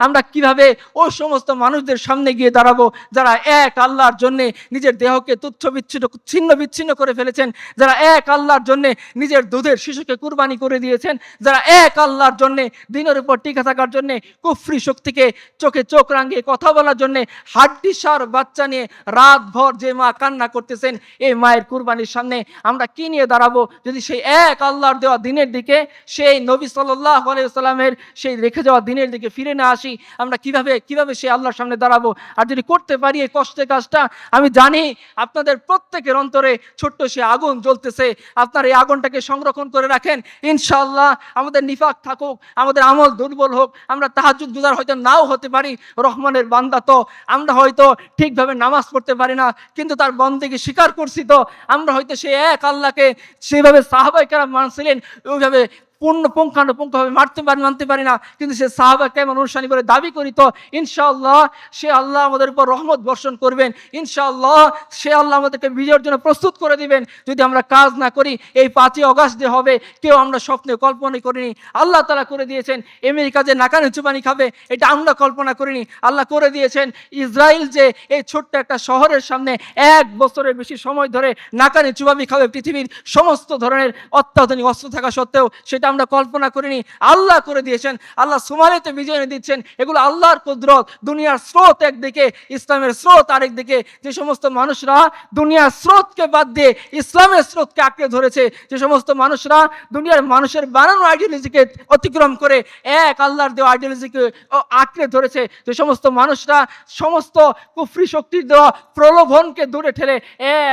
আমরা কীভাবে ওই সমস্ত মানুষদের সামনে গিয়ে দাঁড়াবো? যারা এক আল্লাহর জন্যে নিজের দেহকে তুচ্ছ বিচ্ছিন্ন, ছিন্ন বিচ্ছিন্ন করে ফেলেছেন, যারা এক আল্লাহর জন্যে নিজের দুধের শিশুকে কুরবানি করে দিয়েছেন, যারা এক আল্লাহর জন্যে দিনের উপর টিকে থাকার জন্যে কুফরি শক্তিকে চোখে চোখ রাঙিয়ে কথা বলার জন্যে হাড্ডি সার বাচ্চা নিয়ে রাত ভর যে মা কান্না করতেছেন এই মায়ের কুরবানির সামনে আমরা কি নিয়ে দাঁড়াবো? যদি সেই এক আল্লাহর দেওয়া দিনের দিকে, সেই নবী সাল্লাহ আলাইসাল্লামের সেই রেখে যাওয়া দিনের দিকে ফিরে না আসি আমরা কীভাবে কীভাবে সেই আল্লাহর সামনে দাঁড়াবো? আর যদি করতে পারি এই কষ্টের কাজটা, আমি জানি আপনাদের প্রত্যেকের অন্তরে ছোট্ট সে আগুন জ্বলতেছে। আপনার এই আগুনটাকে সংরক্ষণ করে রাখেন। ইনশাআল্লাহ আমাদের নিফাক থাকুক, আমাদের আমল দুর্বল হোক, আমরা তাহাজুদ গুজার হয়তো নাও হতে পারি। রহমানের বান্দা তো, আমরা হয়তো ঠিকভাবে নামাজ পড়তে পারি না, কিন্তু তার বন্দেকে স্বীকার করছি তো। আমরা হয়তো সে এক আল্লাহকে সেভাবে সাহাবাই কারা মানছিলেন, ওইভাবে পূর্ণ পুঙ্খানুপুঙ্খভাবে মারতে পারি, মানতে পারি না। কিন্তু সে সাহাবা কেমন অনুষ্ঠানী বলে দাবি করিত, ইনশাআল্লাহ, সে আল্লাহ আমাদের উপর রহমত বর্ষণ করবেন। ইনশাআল্লাহ, সে আল্লাহ আমাদেরকে বিজয়ের জন্য প্রস্তুত করে দিবেন। যদি আমরা কাজ না করি, এই পাঁচই অগাস্ট যে হবে, কেউ আমরা স্বপ্নে কল্পনা করিনি। আল্লাহ তালা করে দিয়েছেন, আমেরিকা যে নাকানি চুপানি খাবে, এটা আমরা কল্পনা করিনি। আল্লাহ করে দিয়েছেন ইসরায়েল যে এই ছোট্ট একটা শহরের সামনে এক বছরের বেশি সময় ধরে নাকানি চুবামি খাবে, পৃথিবীর সমস্ত ধরনের অত্যাধুনিক অস্ত্র থাকা সত্ত্বেও, সেটা আমরা কল্পনা করিনি। আল্লাহ করে দিয়েছেন। আল্লাহ সুমারিতে বিজয় এনে দিচ্ছেন। এগুলো আল্লাহর কুদরত। দুনিয়ার স্রোত একদিকে, ইসলামের স্রোত আরেকদিকে। যে সমস্ত মানুষরা দুনিয়ার স্রোতকে বাদ দিয়ে ইসলামের স্রোতকে আঁকড়ে ধরেছে, যে সমস্ত মানুষরা দুনিয়ার মানুষের বানানো আইডিওলজিকে অতিক্রম করে এক আল্লাহর দেওয়া আইডিওলজিকে আঁকড়ে ধরেছে। যে সমস্ত মানুষরা সমস্ত কুফরি শক্তির দেওয়া প্রলোভনকে দূরে ঠেলে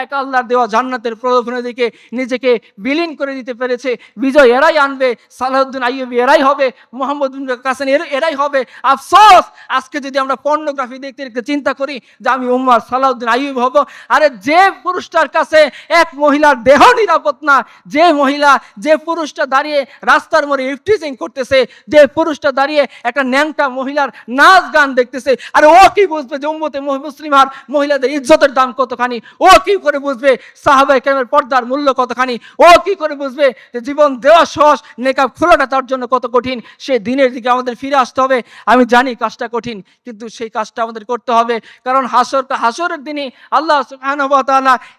এক আল্লাহর দেওয়া জান্নাতের প্রলোভনের দিকে নিজেকে বিলীন করে দিতে পেরেছে। বিজয় এরাই আনবে। সালাউদ্দিন আইয়ুবি এরাই হবে, মোহাম্মদ কাসেন এর এরাই হবে। আফসোস! আজকে যদি আমরা পর্নোগ্রাফি দেখতে দেখতে চিন্তা করি যে আমি উম্মার সালাউদ্দিন আইয়ুব হব, আরে যে পুরুষটার কাছে এক মহিলার দেহ নিরাপদ না, যে মহিলা, যে পুরুষটা দাঁড়িয়ে রাস্তার মোড়ে ইফটিজিং করতেছে, যে পুরুষটা দাঁড়িয়ে একটা ন্যাংটা মহিলার নাচ গান দেখতেছে, আরে ও কি বুঝবে যে উম্মতে মুসলিমার মহিলাদের ইজ্জতের দাম কতখানি? ও কি করে বুঝবে সাহাবাই কেমের পর্দার মূল্য কতখানি? ও কি করে বুঝবে যে জীবন দেওয়া সহজ নেকাব খোলাটা তার জন্য কত কঠিন সে দিনের দিকে আমাদের ফিরে আসতে হবে। আমি জানি কাজটা কঠিন কিন্তু সেই কাজটা আমাদের করতে হবে। কারণ হাসর হাসরের দিনে আল্লাহ সুবহানাহু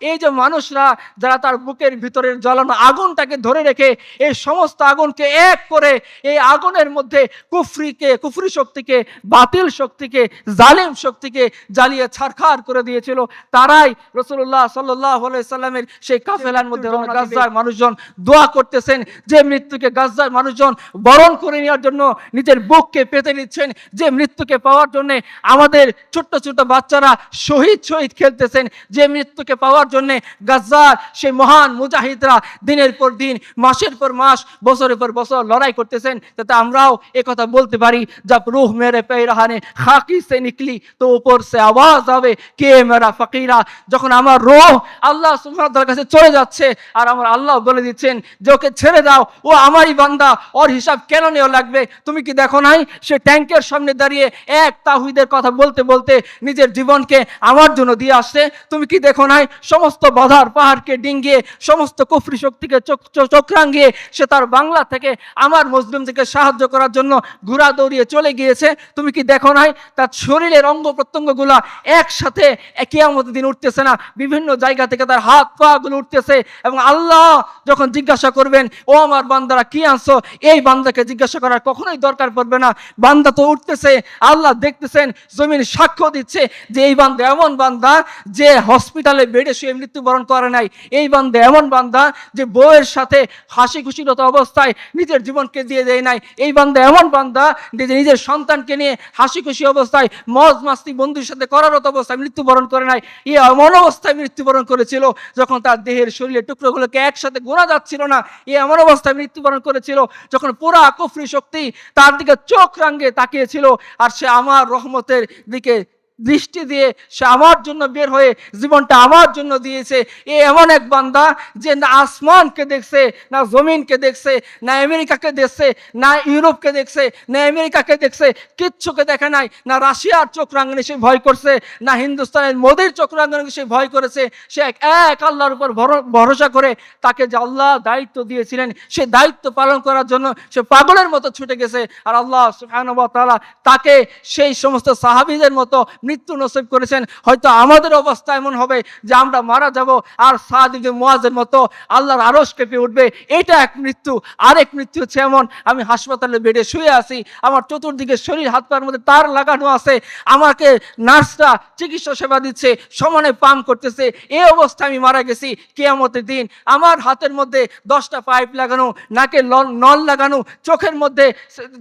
এই যে মানুষরা যারা তার বুকের ভিতরের জ্বালানো আগুনটাকে ধরে রেখে এই সমস্ত আগুনকে এক করে এই আগুনের মধ্যে কুফরিকে কুফরি শক্তিকে বাতিল শক্তিকে জালিম শক্তিকে জ্বালিয়ে ছারখার করে দিয়েছিল। তারাই রসুল্লাহ সাল্লাহ সাল্লামের সেই কাফেলার মধ্যে গাজার মানুষজন দোয়া করতেছেন যে মৃত্যুকে গাজার মানুষজন বরণ করে নেওয়ার জন্য নিজের বুককে পেতে নিচ্ছেন। যে মৃত্যুকে পাওয়ার জন্য আমাদের ছোট্ট ছোট্ট বাচ্চারা শহীদ শহীদ খেলতেছেন, যে মৃত্যুকে পাওয়ার জন্য গাজার সেই মহান মুজাহিদরা দিনের পর দিন, মাসের পর মাস, বছরের পর বছর লড়াই করতেছেন। যাতে আমরাও কথা বলতে পারি জব রুহ মেরে পে রাহানে খাকি সে নিকলি, তো উপর সে আওয়াজ হবে, কে মেরা ফকিরা? যখন আমার রোহ আল্লাহ কাছে চলে যাচ্ছে, আর আমার আল্লাহ বলে দিচ্ছেন, যে ওকে ছেড়ে দাও, ও আমারই বান্দা, ওর হিসাব কেন নেওয়া লাগবে? তুমি কি দেখো নাই? সে ট্যাঙ্কের সামনে দাঁড়িয়ে এক তাহিদের কথা বলতে বলতে নিজের জীবনকে আমার জন্য দিয়ে আসছে। তুমি কি দেখো নাই? সমস্ত বাধার পাহাড়কে ডিঙ্গিয়ে, সমস্ত কুফরি শক্তিকে চোখরাঙ্গিয়ে সে তার বাংলা থেকে আমার মুসলিম থেকে সাহায্য করার জন্য ঘোরা দৌড়িয়ে চলে গিয়েছে। তুমি কি দেখো নাই? তার শরীরের অঙ্গ প্রত্যঙ্গগুলা একসাথে কেয়ামত দিন উঠতেছে না। বিভিন্ন জায়গা থেকে তার হাত পা গুলো উঠতেছে এবং আল্লাহ যখন জিজ্ঞাসা করবেন, ও আমার বান্দারা কি আনছো? এই বান্দাকে জিজ্ঞাসা করার কখনোই দরকার পড়বে না। বান্দা তো উঠতেছে, আল্লাহ দেখতেছেন, জমিন সাক্ষ্য দিচ্ছে যে এই বান্দা এমন বান্দা যে হসপিটালে বেডে শুয়ে মৃত্যুবরণ করে নাই। এই বান্দা এমন বান্দা যে বউয়ের সাথে হাসি খুশিরত অবস্থায় নিজের জীবনকে দিয়ে দেয় নাই। এই বান্দা এমন বান্দা যে নিজের সন্তানকে নিয়ে হাসি খুশি অবস্থায় মজ মাস্তি বন্ধুর সাথে করারত অবস্থায় মৃত্যুবরণ করে নাই। এ এমন অবস্থায় মৃত্যুবরণ করেছিল যখন তার দেহের শরীরের টুকরোগুলোকে একসাথে গোনা যাচ্ছিল না। এ এমন অবস্থায় মৃত্যুবরণ করেছিল, যখন পুরা কুফরি শক্তি তার দিকে চোখ রাঙ্গে তাকিয়েছিল, আর সে আমার রহমতের দিকে দৃষ্টি দিয়ে সে আমার জন্য বের হয়ে জীবনটা আমার জন্য দিয়েছে। এ এমন এক বান্দা যে না আসমানকে দেখছে, না জমিনকে দেখছে, না আমেরিকাকে দেখছে, না ইউরোপকে দেখছে, না আমেরিকাকে দেখছে, কিচ্ছুকে দেখে নাই, না রাশিয়ার চোখ রাঙানি সে ভয় করছে, না হিন্দুস্তানের মোদির চোখ রাঙানি সে ভয় করেছে। সে এক এক আল্লাহর উপর ভর- ভরসা করে তাকে যে আল্লাহ দায়িত্ব দিয়েছিলেন, সে দায়িত্ব পালন করার জন্য সে পাগলের মতো ছুটে গেছে। আর আল্লাহ তাকে সেই সমস্ত সাহাবিদের মতো মৃত্যু নসিব করেছেন, হয়তো আমাদের অবস্থা এমন হবে যে আমরা মারা যাব আর সাদিকে মুয়াজের মতো আল্লাহর আরশ কেঁপে উঠবে। এটা এক মৃত্যু। আরেক মৃত্যু হচ্ছে এমন, আমি হাসপাতালে বেডে শুয়ে আছি, আমার চতুর্দিকে শরীর, হাত পায়ের মধ্যে তার লাগানো আছে, আমাকে নার্সরা চিকিৎসা সেবা দিচ্ছে, সমানে পাম করতেছে এই অবস্থায় আমি মারা গেছি কেয়ামতের দিন। আমার হাতের মধ্যে দশটা পাইপ লাগানো নাকে নল লাগানো, চোখের মধ্যে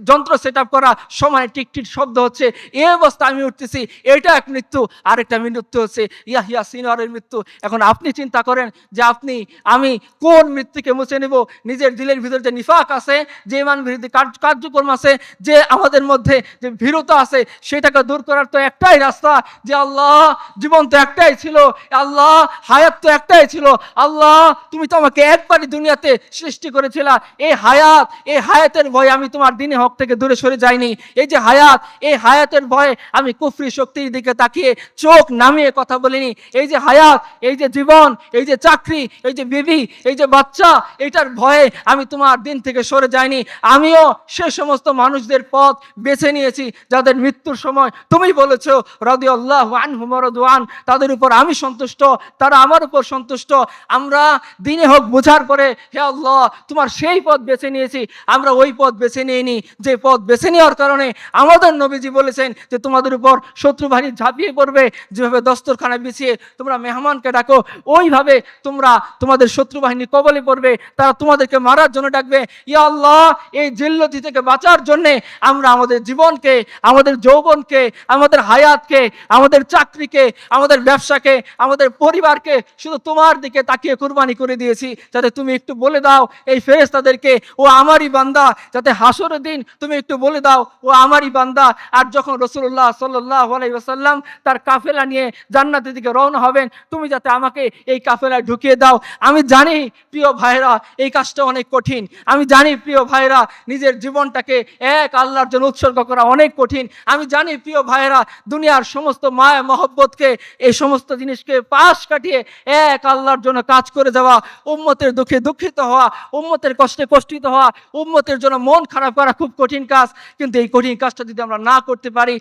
যন্ত্র সেট করা, সমানে টিকটিক শব্দ হচ্ছে এই অবস্থা আমি উঠতেছি এটা এক মৃত্যু, আরেকটা মৃত্যু হচ্ছে ইয়াহিয়া সিনোয়ারের মৃত্যু। এখন আপনি চিন্তা করেন যে আপনি, আমি কোন মৃত্যুকে মুছে নেব? নিজের দিলের ভিতরে যে নিফাক আছে, যে ইমান বিরোধী কার্যক্রম আছে, যে আমাদের মধ্যে যে ভীরতা আছে, সেটাকে দূর করার তো একটাই রাস্তা যে আল্লাহ জীবন তো একটাই ছিল, আল্লাহ হায়াত তো একটাই ছিল, আল্লাহ তুমি তো আমাকে একবারই দুনিয়াতে সৃষ্টি করেছিলা। এই হায়াত, এই হায়াতের ভয়ে আমি তোমার দিনে হক থেকে দূরে সরে যাইনি। এই যে হায়াত, এই হায়াতের ভয়ে আমি কুফরি শক্তির দিকে তাকিয়ে চোখ নামিয়ে কথা বলিনি। এই যে হায়াত, এই যে জীবন, এই যে চাকরি, এই যে বিবি, এই যে বাচ্চা, এটার ভয়ে আমি তোমার দিন থেকে সরে যাইনি। আমিও সে সমস্ত মানুষদের পথ বেছে নিয়েছি যাদের মৃত্যুর সময় তুমি বলেছ রদি আল্লাহ আনহুমরদান তাদের উপর আমি সন্তুষ্ট, তারা আমার উপর সন্তুষ্ট। আমরা দিনে হোক বোঝার পরে, হে আল্লাহ, তোমার সেই পথ বেছে নিয়েছি, আমরা ওই পথ বেছে নিইনি। যে পথ বেছে নেওয়ার কারণে আমাদের নবীজি বলেছেন যে তোমাদের উপর শত্রু বাহিনী ঝাঁপিয়ে পড়বে, যেভাবে দস্তরখানা বিছিয়ে তোমরা মেহমানকে ডাকো, ওইভাবে তোমরা তোমাদের শত্রু বাহিনী কবলে পড়বে, তারা তোমাদেরকে মারার জন্য ডাকবে। ইয়া আল্লাহ, এই জিল্লতি থেকে বাঁচার জন্যে আমরা আমাদের জীবনকে, আমাদের যৌবনকে, আমাদের হায়াতকে, আমাদের চাকরিকে, আমাদের ব্যবসাকে, আমাদের পরিবারকে শুধু তোমার দিকে তাকিয়ে কুরবানি করে দিয়েছি, যাতে তুমি একটু বলে দাও, এই ফেরেশতাদেরকে, ও আমারই বান্দা, যাতে হাসরের দিন তুমি একটু বলে দাও, ও আমারই বান্দা। আর যখন রসুল্লাহ সাল্লাহ আলাইসাল্লাম তার কাফেলা নিয়ে জান্নাতের দিকে রওনা হবেন। তুমি যাতে আমাকে এই কাফেলায় ঢুকিয়ে দাও। আমি জানি, প্রিয় ভাইরা এই কাজটা অনেক কঠিন। আমি জানি, প্রিয় ভাইরা নিজের জীবনটাকে এক আল্লাহর জন্য উৎসর্গ করা অনেক কঠিন। আমি জানি, প্রিয় ভাইরা দুনিয়ার সমস্ত মায়া, মহব্বতকে, এই সমস্ত জিনিসকে পাশ কাটিয়ে এক আল্লাহর জন্য কাজ করে যাওয়া, উম্মতের দুঃখে দুঃখিত হওয়া, উম্মতের কষ্টে কষ্টিত হওয়া, উম্মতের জন্য মন খারাপ করা খুব কঠিন কাজ। কিন্তু এই কঠিন কাজটা যদি আমরা না করতে পারি